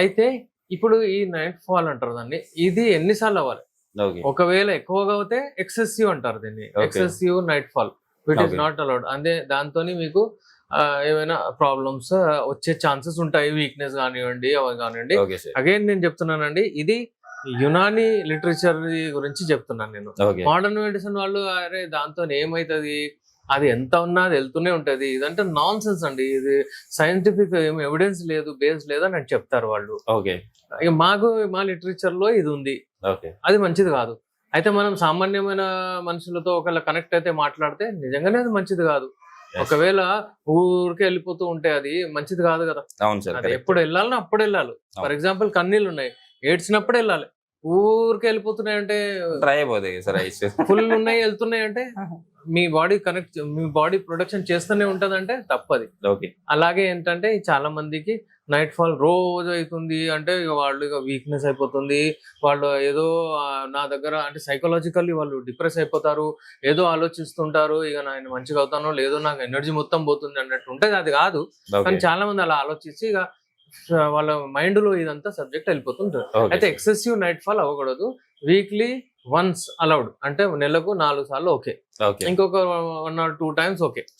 అయితే ఇప్పుడు ఈ నైట్ ఫాల్ అంటారు దాన్ని. ఇది ఎన్నిసార్లు అవ్వాలి? ఒకవేళ ఎక్కువగా అవుతే ఎక్సెసివ్ అంటారు దీన్ని. Excessive night fall which is. Not allowed అదే దాంతో మీకు ఏమైనా ప్రాబ్లమ్స్ వచ్చే ఛాన్సెస్ ఉంటాయి. వీక్నెస్ కానివ్వండి అవి కానివ్వండి. అగైన్ నేను చెప్తున్నానండి ఇది యునాని లిటరేచర్ గురించి చెప్తున్నాను నేను. మోడర్న్ మెడిసిన్ వాళ్ళు అరే దాంతో ఏమైతుంది? అది ఎంత ఉన్నా అది వెళ్తూనే ఉంటది. ఇదంటే నాన్ సెన్స్ అండి. ఇది సైంటిఫిక్ ఏం ఎవిడెన్స్ లేదు బేస్ లేదు అని చెప్తారు వాళ్ళు. ఓకే. ఇక మాకు మా లిటరేచర్లో ఇది ఉంది. ఓకే. అది మంచిది కాదు. అయితే మనం సామాన్యమైన మనుషులతో ఒకవేళ కనెక్ట్ అయితే మాట్లాడితే నిజంగానే అది మంచిది కాదు. ఒకవేళ ఊరికే వెళ్ళిపోతూ ఉంటే అది మంచిది కాదు కదా. అవును సార్ అది ఎప్పుడు వెళ్ళాలన్నా అప్పుడు వెళ్ళాలి. ఫర్ ఎగ్జాంపుల్ కన్నీళ్ళు ఉన్నాయి. ఏడ్చినప్పుడు వెళ్ళాలి. ఊరికే వెళ్ళిపోతున్నాయి అంటే ట్రై అయిపోతాయి సార్ ఐస్. ఫుల్ ఉన్నాయి వెళ్తున్నాయి అంటే మీ బాడీ కనెక్ట్ మీ బాడీ ప్రొడక్షన్ చేస్తూనే ఉంటదంటే తప్పది. ఓకే. అలాగే ఏంటంటే చాలా మందికి నైట్ ఫాల్ రోజు అవుతుంది అంటే ఇక వాళ్ళు ఇక వీక్నెస్ అయిపోతుంది. వాళ్ళు ఏదో నా దగ్గర అంటే సైకలాజికల్లీ వాళ్ళు డిప్రెస్ అయిపోతారు. ఏదో ఆలోచిస్తుంటారు ఇక నేను మంచిగా అవుతానో లేదో నాకు ఎనర్జీ మొత్తం పోతుంది అన్నట్టు ఉంటుంది అది కాదు. కానీ చాలా మంది అలా ఆలోచించి ఇక వాళ్ళ మైండ్లో ఇదంతా సబ్జెక్ట్ వెళ్ళిపోతుంటారు అయితే ఎక్సెసివ్ నైట్ ఫాల్ అవ్వకూడదు. వీక్లీ వన్స్ అలౌడ్ అంటే నెలకు నాలుగు సార్లు ఓకే. ఓకే ఇంకొక one or two times okay.